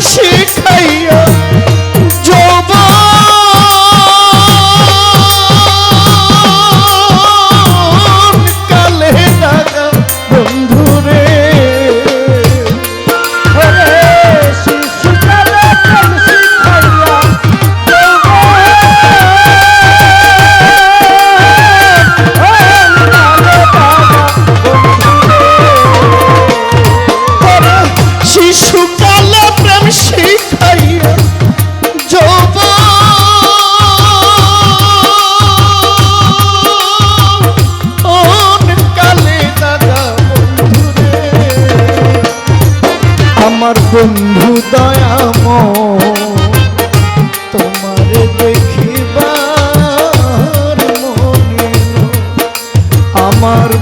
শিখ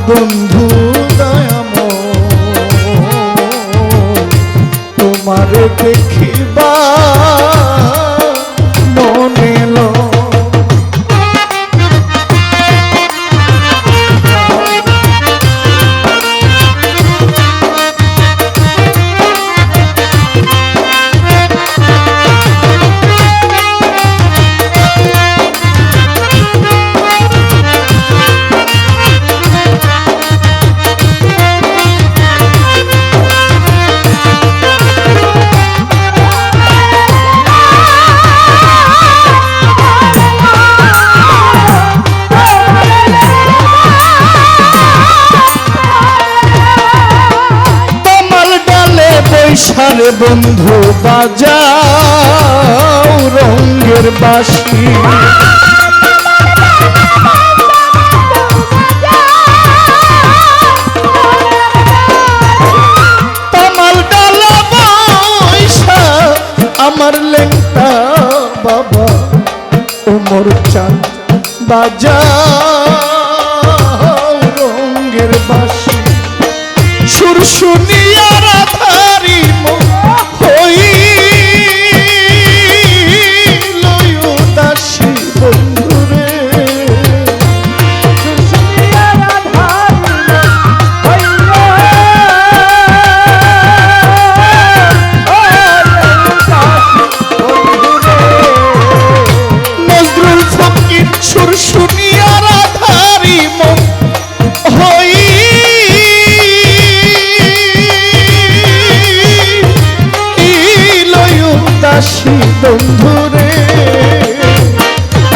bum bum আমার বন্ধু বাজাও রঙ্গের বাসী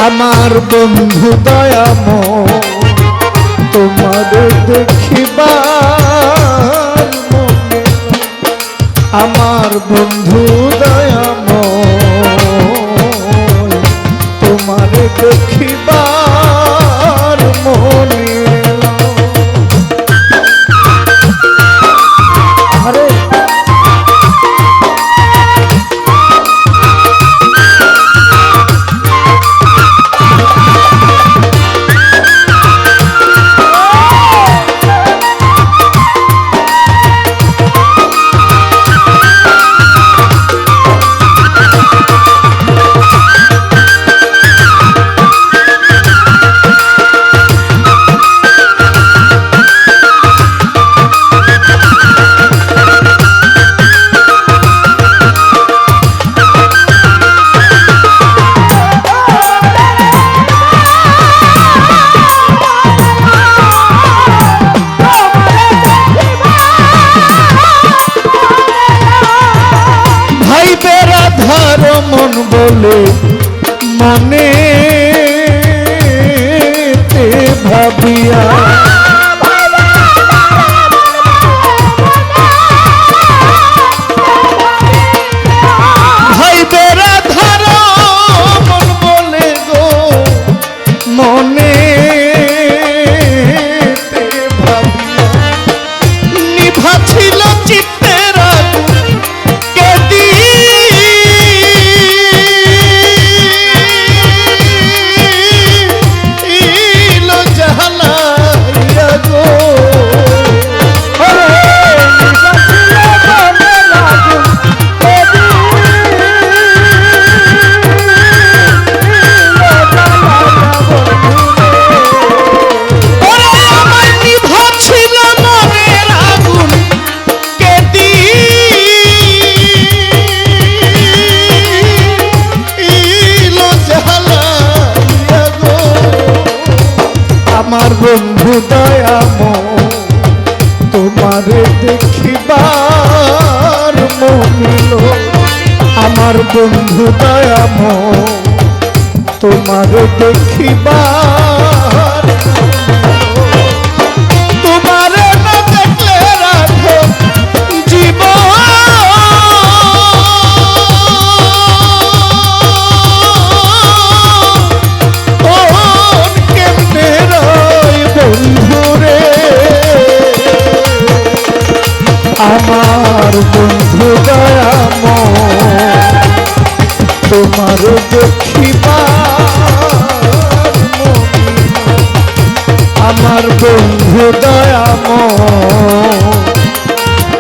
আমার বন্ধু দয়াম তোমার দেখিবা আমার বন্ধু দয়াম তোমার দেখ भावले मने ते भविया আমার বন্ধু দয়াম তোমার দেখিবার মিল আমার বন্ধু দয়াম তোমার দেখিবার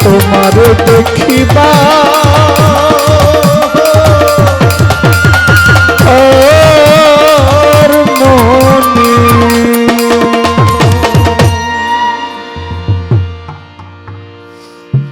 তোমার দেখিবা।